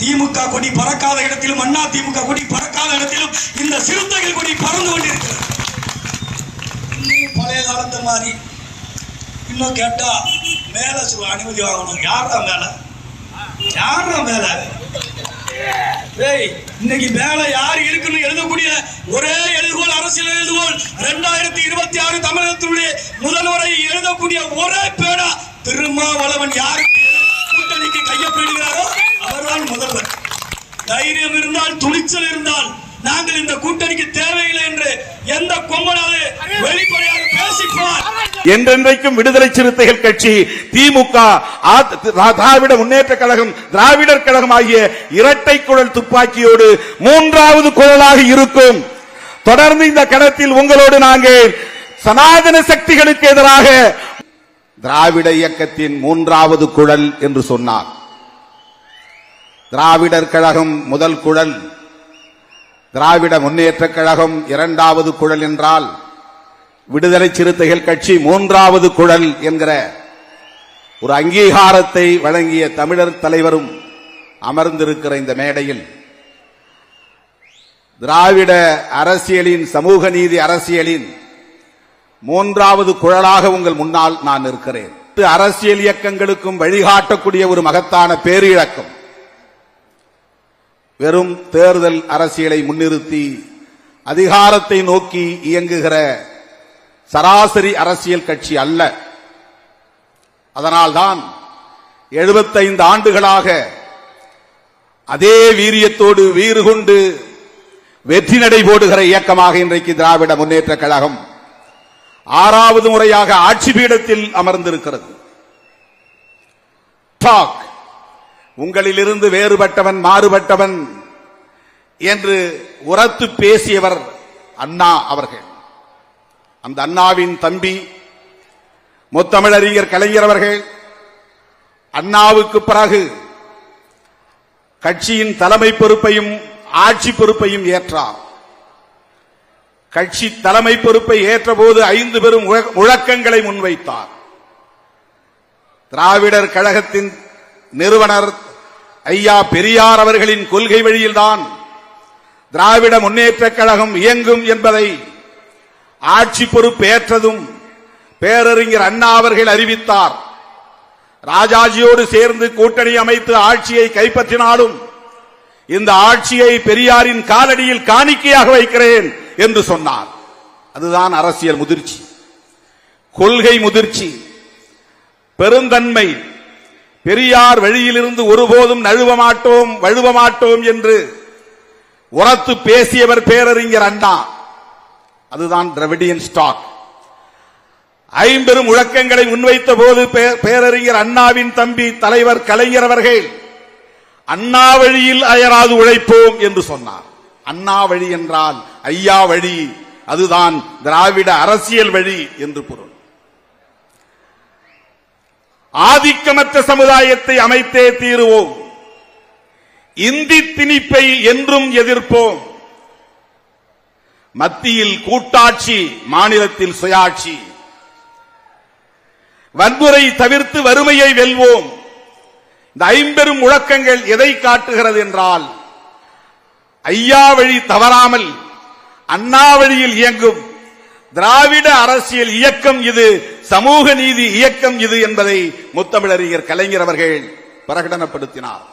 திமுக கொடி பறக்காத இடத்திலும் அண்ணா திமுக கொடி பறக்காத இடத்திலும் இந்த சிறுத்தைகள் கொடி பறந்து கொண்டிருக்கிறது. இன்னும் பழைய காலத்து மாதிரி இன்னும் கேட்டா மேல அனுமதி வாங்கணும். யாரா மேல? யாரா மேல? டேய் இன்னைக்கு மேல யார் இருக்குன்னு எழுதக்கூடிய ஒரே எழுதுகோள் அரசியல் எழுதுகோள். ரெண்டாயிரத்தி இருபத்தி ஆறு தமிழகத்தினுடைய முதல்வரை எழுதக்கூடிய ஒரே பேடா திருமாவளவன் யாருக்கு முதல்வர். தைரியம் இருந்தால் துணிச்சல் இருந்தால் நாங்கள் இந்த கூட்டணிக்கு தேவையில்லை என்று எந்த கொம்பனாவது வெளிப்படையாக பேசிப்பார். என்றென்றைக்கும் விடுதலை சிறுத்தைகள் கட்சி திமுக திராவிட முன்னேற்ற கழகம் திராவிடர் கழகம் ஆகிய இரட்டை குழல் துப்பாக்கியோடு மூன்றாவது குழலாக இருக்கும். தொடர்ந்து இந்த களத்தில் உங்களோடு நாங்கள் சனாதன சக்திகளுக்கு எதிராக திராவிட இயக்கத்தின் மூன்றாவது குழல் என்று சொன்னார். திராவிடர் கழகம் முதல் குழல். திராவிட முன்னேற்ற கழகம் இரண்டாவது குழல் என்றால் விடுதலை சிறுத்தைகள் கட்சி மூன்றாவது குழல் என்கிற ஒரு அங்கீகாரத்தை வழங்கிய தமிழர் தலைவரும் அமர்ந்திருக்கிற இந்த மேடையில். திராவிட அரசியலின் சமூக நீதி அரசியலின் மூன்றாவது குழலாக உங்கள் முன்னால் நான் இருக்கிறேன் அரசியல் இயக்கங்களுக்கும் வழிகாட்டக்கூடிய ஒரு மகத்தான பேரிழக்கம். வெறும் தேர்தல் அரசியலை முன்னிறுத்தி அதிகாரத்தை நோக்கி இயங்குகிற சராசரி அரசியல் கட்சி அல்ல. அதனால்தான் 75 ஆண்டுகளாக அதே வீரியத்தோடு வீறு கொண்டு வெற்றி நடை போடுகிற இயக்கமாக இன்றைக்கு திராவிட முன்னேற்ற கழகம் ஆறாவது முறையாக ஆட்சி பீடத்தில் அமர்ந்திருக்கிறது. டாக். உங்களிலிருந்து வேறுபட்டவன் மாறுபட்டவன் என்று உரத்து பேசியவர் அண்ணா அவர்கள். அந்த அண்ணாவின் தம்பி முத்தமிழறிஞர் கலைஞர் அவர்கள் அண்ணாவுக்கு பிறகு கட்சியின் தலைமை பொறுப்பையும் ஆட்சி பொறுப்பையும் ஏற்றார். கட்சி தலைமை பொறுப்பை ஏற்றபோது ஐந்து பெரும் முழக்கங்களை முன்வைத்தார். திராவிடர் கழகத்தின் நிறுவனர் ஐயா பெரியார் அவர்களின் கொள்கை வழியில்தான் திராவிட முன்னேற்றக் கழகம் இயங்கும் என்பதை ஆட்சி பொறுப்பேற்றதும் பேரறிஞர் அண்ணா அவர்கள் அறிவித்தார். ராஜாஜியோடு சேர்ந்து கூட்டணி அமைத்து ஆட்சியை கைப்பற்றினாலும் இந்த ஆட்சியை பெரியாரின் காலடியில் காணிக்கையாக வைக்கிறேன் என்று சொன்னார். அதுதான் அரசியல் முதிர்ச்சி. கொள்கை முதிர்ச்சி. பெருந்தன்மை. பெரியார் வழியிலிருந்து ஒருபோதும் நழுவ மாட்டோம் வழுவ மாட்டோம் என்று உரத்து பேசியவர் பேரறிஞர் அண்ணா. அதுதான் திரவிடியன் ஸ்டாக் ஐம்பெரும் முழக்கங்களை முன்வைத்த போது பே- பேரறிஞர் அண்ணாவின் தம்பி தலைவர் கலைஞர் அவர்கள் அண்ணா வழியில் அயராது உழைப்போம் என்று சொன்னார். அண்ணா வழி என்றால் ஐயா வழி அதுதான் திராவிட அரசியல் வழி என்று பொருள். ஆதிக்கமற்ற சமுதாயத்தை அமைத்தே தீருவோம். இந்தி திணிப்பை என்றும் எதிர்ப்போம். மத்தியில் கூட்டாட்சி மாநிலத்தில் சுயாட்சி. வன்முறை தவிர்த்து வறுமையை வெல்வோம். இந்த ஐம்பெரும் முழக்கங்கள் எதை காட்டுகிறது என்றால் ஐயா வழி தவறாமல் அண்ணா வழியில் இயங்கும். திராவிட அரசியல் இயக்கம் இது சமூக நீதி இயக்கம் இது என்பதை முத்தமிழறிஞர் கலைஞர் அவர்கள் பிரகடனப்படுத்தினார்.